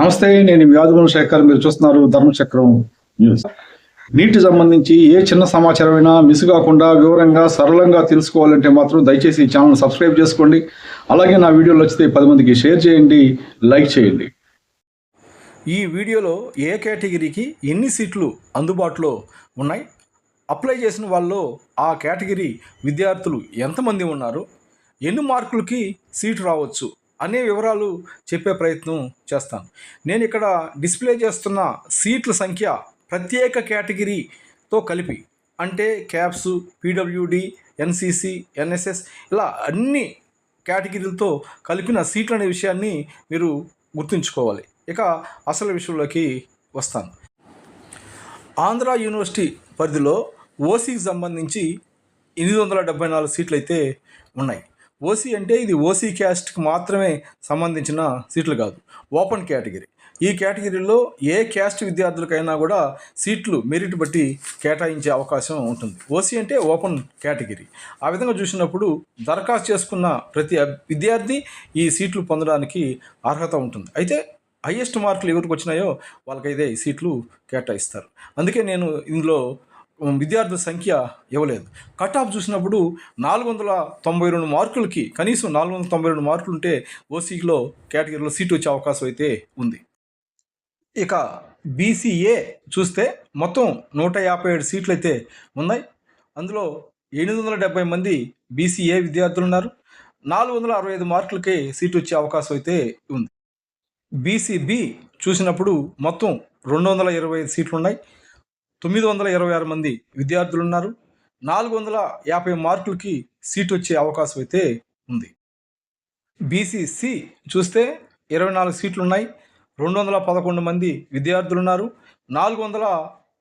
నమస్తే నేను వ్యాధుగుణ శేఖర్ మీరు చూస్తున్నారు ధర్మచక్రం న్యూస్. నీటి సంబంధించి ఏ చిన్న సమాచారమైనా మిస్ కాకుండా వివరంగా సరళంగా తెలుసుకోవాలంటే మాత్రం దయచేసి ఈ ఛానల్ సబ్స్క్రైబ్ చేసుకోండి. అలాగే నా వీడియోలు వచ్చితే పది మందికి షేర్ చేయండి లైక్ చేయండి. ఈ వీడియోలో ఏ కేటగిరీకి ఎన్ని సీట్లు అందుబాటులో ఉన్నాయి? అప్లై చేసిన వాళ్ళు ఆ కేటగిరీ విద్యార్థులు ఎంతమంది ఉన్నారు? ఎన్ని మార్కులకి సీటు రావచ్చు? అనే వివరాలు చెప్పే ప్రయత్నం చేస్తాను. నేను ఇక్కడ డిస్ప్లే చేస్తున్న సీట్ల సంఖ్య ప్రత్యేక కేటగిరీతో కలిపి అంటే క్యాప్స్ పీడబ్ల్యూడి ఎన్సిసి ఎన్ఎస్ఎస్ ఇలా అన్ని కేటగిరీలతో కలిపిన సీట్లు అనే విషయాన్ని మీరు గుర్తుంచుకోవాలి. ఇక అసలు విషయంలోకి వస్తాను. ఆంధ్ర యూనివర్సిటీ పరిధిలో ఓసీకి సంబంధించి ఎనిమిది వందల డెబ్బై నాలుగు సీట్లు అయితే ఉన్నాయి. ఓసీ అంటే ఇది ఓసీ క్యాస్ట్కి మాత్రమే సంబంధించిన సీట్లు కాదు. Open category. ఈ కేటగిరీలో ఏ క్యాస్ట్ విద్యార్థులకైనా కూడా సీట్లు మెరిట్ బట్టి కేటాయించే అవకాశం ఉంటుంది. ఓసీ అంటే ఓపెన్ కేటగిరీ. ఆ విధంగా చూసినప్పుడు దరఖాస్తు చేసుకున్న ప్రతి విద్యార్థి ఈ సీట్లు పొందడానికి అర్హత ఉంటుంది. అయితే హయ్యెస్ట్ మార్కులు ఎవరికి వచ్చినాయో వాళ్ళకైతే ఈ సీట్లు కేటాయిస్తారు. అందుకే నేను ఇందులో విద్యార్థుల సంఖ్య ఇవ్వలేదు. కట్ ఆఫ్ చూసినప్పుడు నాలుగు వందల తొంభై రెండు మార్కులకి కనీసం నాలుగు వందల తొంభై రెండు మార్కులు ఉంటే ఓసీలో కేటగిరీలో సీటు వచ్చే అవకాశం అయితే ఉంది. ఇక బీసీఏ చూస్తే మొత్తం నూట యాభై ఏడు సీట్లు అయితే ఉన్నాయి. అందులో ఎనిమిది వందల డెబ్బై మంది బీసీఏ విద్యార్థులు ఉన్నారు. నాలుగు వందల అరవై ఐదు మార్కులకి సీటు వచ్చే అవకాశం అయితే ఉంది. బీసీబీ చూసినప్పుడు మొత్తం రెండు వందల ఇరవై ఐదు సీట్లు ఉన్నాయి తొమ్మిది వందల ఇరవై ఆరు మంది విద్యార్థులు ఉన్నారు నాలుగు వందల యాభై మార్కులకి సీట్ వచ్చే అవకాశం అయితే ఉంది. బీసీసి చూస్తే ఇరవై నాలుగు సీట్లు ఉన్నాయి రెండు వందల పదకొండు మంది విద్యార్థులు ఉన్నారు నాలుగు వందల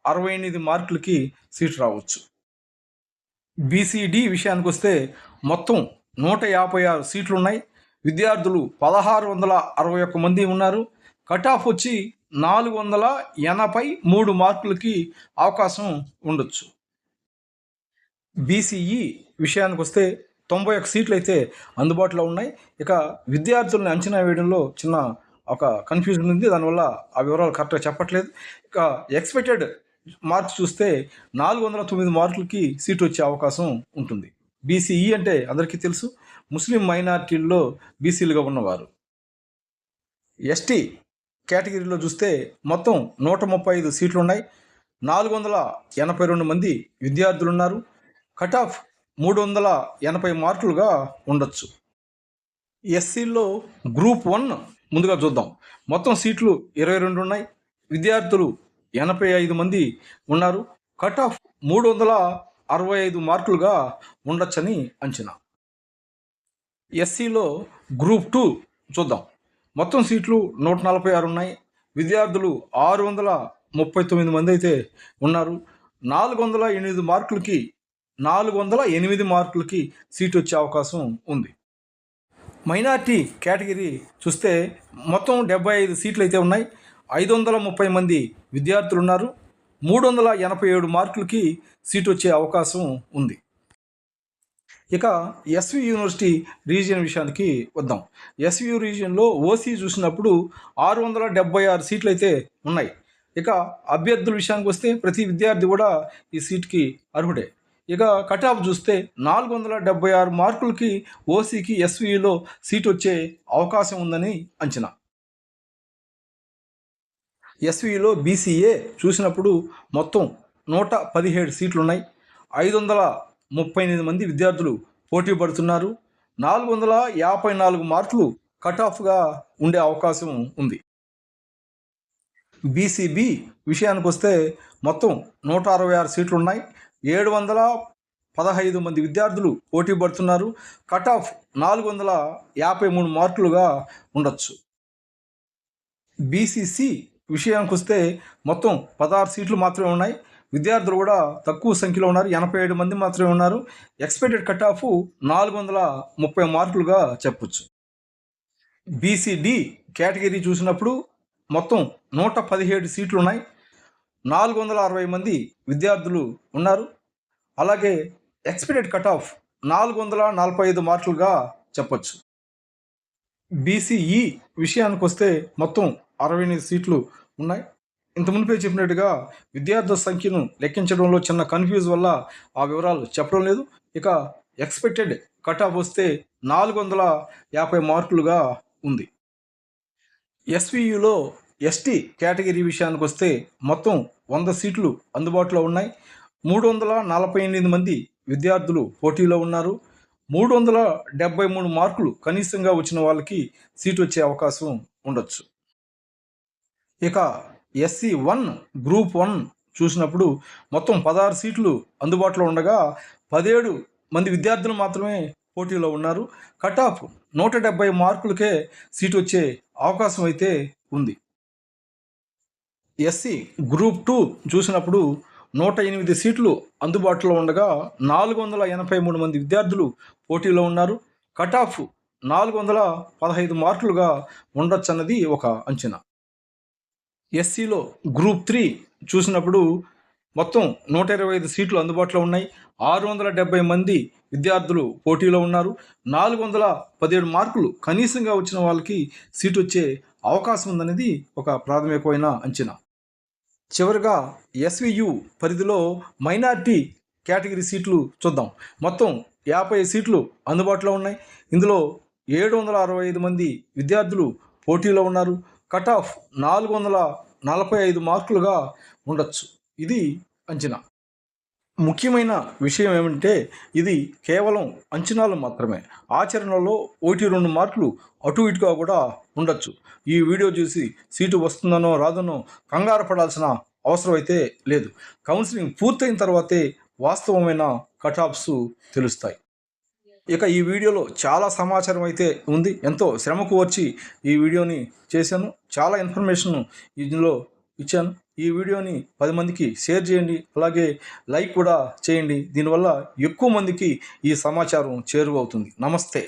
అరవై ఎనిమిది మార్కులకి సీట్ రావచ్చు. బీసీడి విషయానికి వస్తే మొత్తం నూట యాభై ఆరు సీట్లు ఉన్నాయి విద్యార్థులు పదహారు వందల అరవై ఒక్క మంది ఉన్నారు. కట్ ఆఫ్ వచ్చి నాలుగు వందల ఎనభై మూడు మార్కులకి అవకాశం ఉండొచ్చు. బీసీఈ విషయానికి వస్తే తొంభై ఒక్క సీట్లు అయితే అందుబాటులో ఉన్నాయి. ఇక విద్యార్థులను అంచనా వేయడంలో చిన్న ఒక కన్ఫ్యూజన్ ఉంది. దానివల్ల ఆ వివరాలు కరెక్ట్గా చెప్పట్లేదు. ఇక ఎక్స్పెక్టెడ్ మార్క్స్ చూస్తే నాలుగు వందల తొమ్మిది మార్కులకి సీట్ వచ్చే అవకాశం ఉంటుంది. బీసీఈ అంటే అందరికీ తెలుసు. ముస్లిం మైనారిటీల్లో బీసీలుగా ఉన్నవారు. ఎస్టీ కేటగిరీలో చూస్తే మొత్తం నూట ముప్పై ఐదు సీట్లు ఉన్నాయి నాలుగు వందల ఎనభై రెండు మంది విద్యార్థులు ఉన్నారు కట్ ఆఫ్ మూడు వందల ఎనభై మార్కులుగా ఉండొచ్చు. ఎస్సీలో గ్రూప్ వన్ ముందుగా చూద్దాం. మొత్తం సీట్లు ఇరవై రెండు ఉన్నాయి. విద్యార్థులు ఎనభై ఐదు మంది ఉన్నారు. కట్ ఆఫ్ మూడు వందల అరవై ఐదు మార్కులుగా ఉండొచ్చని అంచనా. ఎస్సీలో గ్రూప్ టూ చూద్దాం. మొత్తం సీట్లు నూట నలభై ఆరు ఉన్నాయి. విద్యార్థులు ఆరు వందల ముప్పై తొమ్మిది మంది అయితే ఉన్నారు. నాలుగు వందల ఎనిమిది మార్కులకి నాలుగు వందల ఎనిమిది మార్కులకి సీట్ వచ్చే అవకాశం ఉంది. మైనార్టీ కేటగిరీ చూస్తే మొత్తం డెబ్బై ఐదు సీట్లు అయితే ఉన్నాయి. ఐదు వందల ముప్పై మంది విద్యార్థులు ఉన్నారు. మూడు వందల ఎనభై ఏడు మార్కులకి సీట్ వచ్చే అవకాశం ఉంది. ఇక ఎస్వి యూనివర్సిటీ రీజియన్ విషయానికి వద్దాం. ఎస్వి రీజియన్లో ఓసీ చూసినప్పుడు ఆరు వందల డెబ్బై ఆరు సీట్లు అయితే ఉన్నాయి. ఇక అభ్యర్థుల విషయానికి వస్తే ప్రతి విద్యార్థి కూడా ఈ సీట్కి అర్హుడే. ఇక కట్ ఆఫ్ చూస్తే నాలుగు వందల డెబ్బై ఆరు మార్కులకి ఓసీకి ఎస్విలో సీట్ వచ్చే అవకాశం ఉందని అంచనా. ఎస్విలో బీసీఏ చూసినప్పుడు మొత్తం నూట పదిహేడు సీట్లు ఉన్నాయి ఐదు వందల ముప్పై ఎనిమిది మంది విద్యార్థులు పోటీ పడుతున్నారు. నాలుగు వందల యాభై నాలుగు మార్కులు కట్ ఆఫ్గా ఉండే అవకాశం ఉంది. బీసీబీ విషయానికి వస్తే మొత్తం నూట అరవై ఆరు సీట్లు ఉన్నాయి. ఏడు వందల పదహైదు మంది విద్యార్థులు పోటీ పడుతున్నారు. కట్ ఆఫ్ నాలుగు వందల యాభై మూడు మార్కులుగా ఉండొచ్చు. బీసీసీ విషయానికి వస్తే మొత్తం పదహారు సీట్లు మాత్రమే ఉన్నాయి. విద్యార్థులు కూడా తక్కువ సంఖ్యలో ఉన్నారు. ఎనభై ఏడు మంది మాత్రమే ఉన్నారు. ఎక్స్పెక్టెడ్ కట్ ఆఫ్ నాలుగు వందల ముప్పై మార్కులుగా చెప్పొచ్చు. బీసీడి కేటగిరీ చూసినప్పుడు మొత్తం నూట పదిహేడు సీట్లు ఉన్నాయి నాలుగు వందల అరవై మంది విద్యార్థులు ఉన్నారు. అలాగే ఎక్స్పెక్టెడ్ కట్ ఆఫ్ నాలుగు వందల నలభై ఐదు మార్కులుగా చెప్పచ్చు. బీసీఈ విషయానికి వస్తే మొత్తం అరవై ఎనిమిది సీట్లు ఉన్నాయి. ఇంత చెప్పినట్టుగా విద్యార్థుల సంఖ్యను లెక్కించడంలో చిన్న కన్ఫ్యూజ్ వల్ల ఆ వివరాలు చెప్పడం లేదు. ఇక ఎక్స్పెక్టెడ్ కట్ ఆఫ్ వస్తే నాలుగు వందల యాభై మార్కులుగా ఉంది. ఎస్వియులో ఎస్టీ కేటగిరీ విషయానికి వస్తే మొత్తం వంద సీట్లు అందుబాటులో ఉన్నాయి. మూడు వందల నలభై ఎనిమిది మంది విద్యార్థులు పోటీలో ఉన్నారు. మూడు వందల డెబ్బై మూడు మార్కులు కనీసంగా వచ్చిన వాళ్ళకి సీటు వచ్చే అవకాశం ఉండొచ్చు. ఇక ఎస్సీ వన్ గ్రూప్ వన్ చూసినప్పుడు మొత్తం పదహారు సీట్లు అందుబాటులో ఉండగా పదిహేడు మంది విద్యార్థులు మాత్రమే పోటీలో ఉన్నారు. కట్ ఆఫ్ నూట డెబ్బై మార్కులకే సీటు వచ్చే అవకాశం అయితే ఉంది. ఎస్సీ గ్రూప్ టూ చూసినప్పుడు నూట ఎనిమిది సీట్లు అందుబాటులో ఉండగా నాలుగు వందల ఎనభై మూడు మంది విద్యార్థులు పోటీలో ఉన్నారు. కట్ ఆఫ్ నాలుగు వందల పదహైదు మార్కులుగా ఉండొచ్చన్నది ఒక అంచనా. ఎస్సీలో గ్రూప్ త్రీ చూసినప్పుడు మొత్తం నూట ఇరవై ఐదు సీట్లు అందుబాటులో ఉన్నాయి. ఆరు వందల డెబ్బై మంది విద్యార్థులు పోటీలో ఉన్నారు. నాలుగు వందల పదిహేడు మార్కులు కనీసంగా వచ్చిన వాళ్ళకి సీటు వచ్చే అవకాశం ఉందనేది ఒక ప్రాథమికమైన అంచనా. చివరిగా ఎస్వియు పరిధిలో మైనార్టీ కేటగిరీ సీట్లు చూద్దాం. మొత్తం యాభై సీట్లు అందుబాటులో ఉన్నాయి. ఇందులో ఏడు వందల అరవై ఐదు మంది విద్యార్థులు పోటీలో ఉన్నారు. కట్ ఆఫ్ నాలుగు వందల నలభై ఐదు మార్కులుగా ఉండొచ్చు. ఇది అంచనా. ముఖ్యమైన విషయం ఏమంటే ఇది కేవలం అంచనాలు మాత్రమే. ఆచరణలో ఒకటి రెండు మార్కులు అటు ఇటుగా కూడా ఉండొచ్చు. ఈ వీడియో చూసి సీటు వస్తుందనో రాదనో కంగారు పడాల్సిన అవసరం అయితే లేదు. కౌన్సిలింగ్ పూర్తయిన తర్వాతే వాస్తవమైన కటాఫ్స్ తెలుస్తాయి. ఇక ఈ వీడియోలో చాలా సమాచారం అయితే ఉంది. ఎంతో శ్రమకు వచ్చి ఈ వీడియోని చేశాను. చాలా ఇన్ఫర్మేషన్ ఇందులో ఇచ్చాను. ఈ వీడియోని పది మందికి షేర్ చేయండి. అలాగే లైక్ కూడా చేయండి. దీనివల్ల ఎక్కువ మందికి ఈ సమాచారం చేరువవుతుంది. నమస్తే.